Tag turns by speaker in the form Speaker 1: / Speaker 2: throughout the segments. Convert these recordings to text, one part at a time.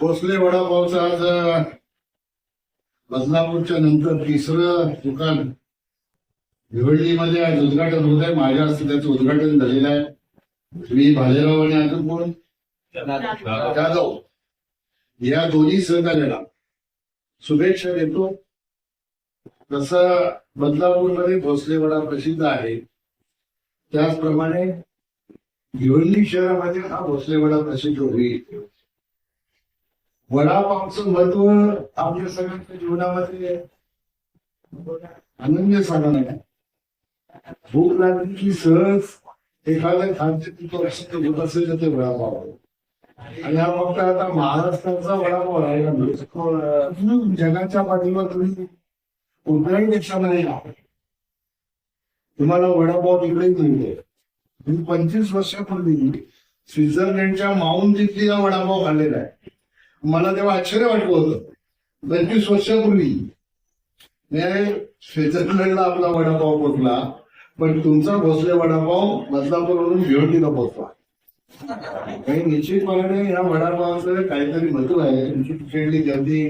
Speaker 1: भोसले वडापावचं आज बदलापूरच्या नंतर तिसरं दुकान भिवंडीमध्ये आज उद्घाटन होत आहे. माझ्या हस्ते त्याचं उद्घाटन झालेलं आहे. मी भालेराव आणि अजून कोण? जाधव. या दोन्ही सहकार्याला शुभेच्छा देतो. जसं बदलापूरमध्ये भोसले वडा प्रसिद्ध आहे. त्याचप्रमाणे भिवंडी शहरामध्ये हा भोसले वडा प्रसिद्ध होईल. वडापावचं महत्त्व आपल्या सगळ्यांच्या जीवनामध्ये अनन्य साधन आहे भूक लागली की सहज एखादं खाद्य तिथं प्रसिद्ध होत असेल तर ते वडापाव. आणि हा फक्त आता महाराष्ट्राचा वडापाव राहिला जगाच्या पाठीवर तुम्ही कोणत्याही देशामध्ये नाही तुम्हाला वडापाव तिकडेही मिळते. मी पंचवीस वर्षापूर्वी स्वित्झर्लंडच्या माउंट इथली हा वडापाव खाल्लेला आहे. मला तेव्हा आश्चर्य वाटलं होतं. पंचवीस वर्षापूर्वी म्हणजे स्वित्झर्लंडला आपला वडापाव पोचला पण तुमचा भोसले वडापाव बदलापूरवरून भिवंडीला पोचला. काही निश्चितपणे या वडापावाचं काहीतरी महत्त्व आहे. तुमची तिकडली गर्दी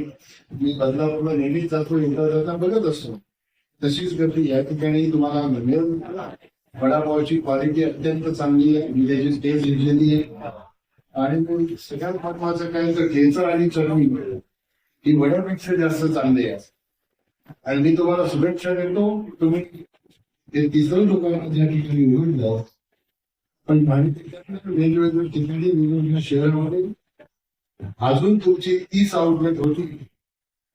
Speaker 1: मी बदलापूरला नेहमीच जातो येता जाता बघत असतो. तशीच गर्दी या ठिकाणी तुम्हाला मिळेल. वडापावची क्वालिटी अत्यंत चांगली आहे. मी त्याची टेस्ट घेतलेली आहे आणि मग सगळ्यात महत्वाचं काय तर ठेचा आणि चरणी ही वड्यापेक्षा जास्त चांगली आहे. आणि मी तुम्हाला शुभेच्छा देतो तुम्ही ते तिसरं दुकान ज्या ठिकाणी निवडलं पण भारतीय वेगवेगळ्या ठिकाणी वेगवेगळ्या शहरामध्ये. अजून तुमची तीस आउटलेट होती.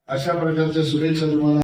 Speaker 1: अशा प्रकारच्या शुभेच्छा तुम्हाला